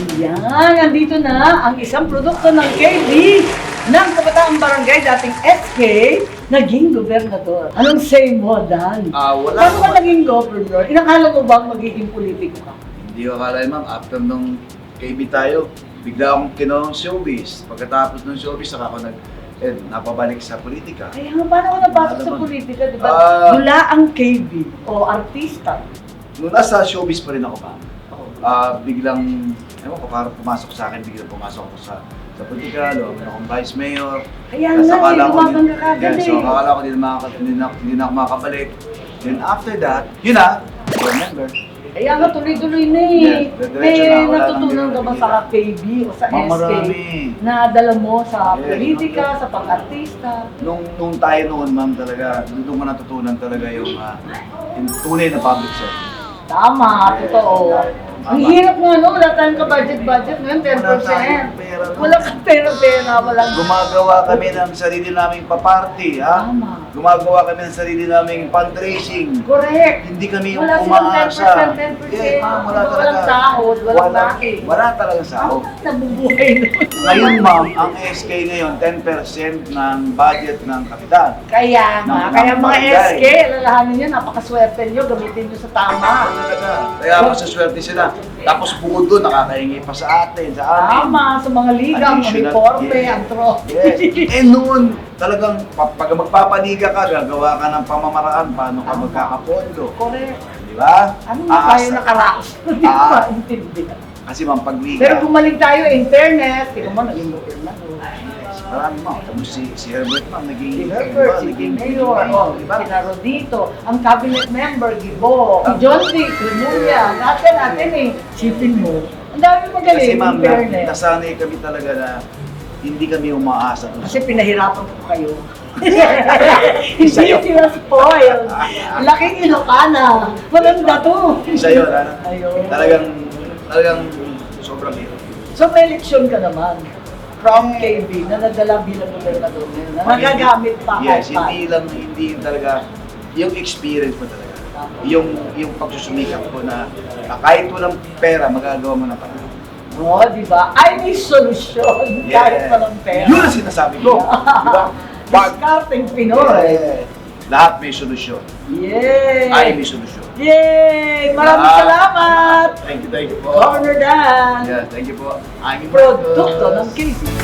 Yan, nandito na ang isang produkto ng KB ng Kabataang Barangay, dating SK, naging gobernador. Anong say mo, Dan? Ah, wala Paano ka naman. naging governor? Inakala mo ba magiging politiko ka? Hindi ko akala, ma'am, after nung KB tayo, bigla akong kinawang showbiz. Pagkatapos ng showbiz, saka ako nag, eh, napabalik sa politika. Kaya nga, paano ka napasok sa Alam mo. politika, di ba? Ah. Mula ang KB o artista. Nung nasa showbiz pa rin ako, ma'am, ah, biglang, ewan ko, parang pumasok sa akin, biglang pumasok ako sa sa politika, lumabas akong vice mayor. Kaya nga, eh, akala ko din- ka Yeah, so eh. akala ko na, makaka- hindi na, hindi na ako makakabalik. Then after that, yun na, remember, Kaya nga, tuloy-tuloy na eh. Yes, diretso May na, natutunan ka ba sa KB o sa Ma'am, SK na dala mo sa Yes, politika, sa pag-artista? Nung, nung tayo noon, ma'am, talaga, doon ko natutunan talaga yung, ah, yung tunay na public service. Tama, totoo. Ang hirap nga, no? Wala tayong ka-budget-budget ngayon, 10%. Wala? Wala kang pera-pera, walang... Gumagawa kami ng sarili naming paparty, ha? Tama. Gumagawa kami ng sarili naming fundraising. Correct. Hindi kami yung Wala silang umaasa. 10%, 10%. Yeah, ma'am, wala Walang talaga. sahod, walang lahi. Wala talaga sahod. Nabubuhay na. Ngayon, ma'am, ang SK ngayon, 10% ng budget ng kapitan. Kaya nga, Ng- kaya mga. SK, alalahanin nyo, napakaswerte nyo, gamitin nyo sa tama. Talaga. Kaya masaswerte sila. Tapos bukod doon, nakakahingi pa sa atin, sa amin. Tama, sa mga liga, ang Additional- uniforme, Yes. ang trophy. Yes. Eh noon, talagang pa- pag magpapaliga ka, gagawa ka ng pamamaraan paano ka Tama. magkakapondo. Correct. Di ba? Ano na tayo Aasa. nakaraos? Hindi ko Ah. maintindihan. Kasi ma'am, pagliga, Pero bumalik tayo in fairness, tingnan mo, naging gobernador. marami ma'am. Tapos si, si Herbert ma'am, naging, Si Herbert, si naging, Mayor, oh, di ba? si Rodito, ang cabinet member, Gibo, si John Vic, Remulla, natin natin eh, sipin mo. Ang dami magaling, Kasi ma'am, na, nasanay kami talaga na hindi kami umaasa. Kasi pinahirapan ko kayo. Hindi Sa'yo. sila spoiled. Laking Ilocana. Walang dato. Isa yun, ano? Ayun. Talagang, talagang sobrang hirap. So may eleksyon ka naman from KB na nadala bilang gobernador ngayon, na nagagamit pa Yes, kahit hindi lang, hindi talaga, yung experience mo talaga. Yung, yung pagsusumikap ko na ah, kahit walang pera, magagawa mo na parang. Oo, di ba? Ay, may solusyon kahit walang pera. Yun ang sinasabi ko. Di ba? Pag, Discarding Pinoy. Eh, lahat may solusyon. Yay! Ay, may solusyon. Yay! Maraming Ah. salamat! Thank you, thank you po. Governor Dan! Yeah, thank you po. I'm Produkto ng KB.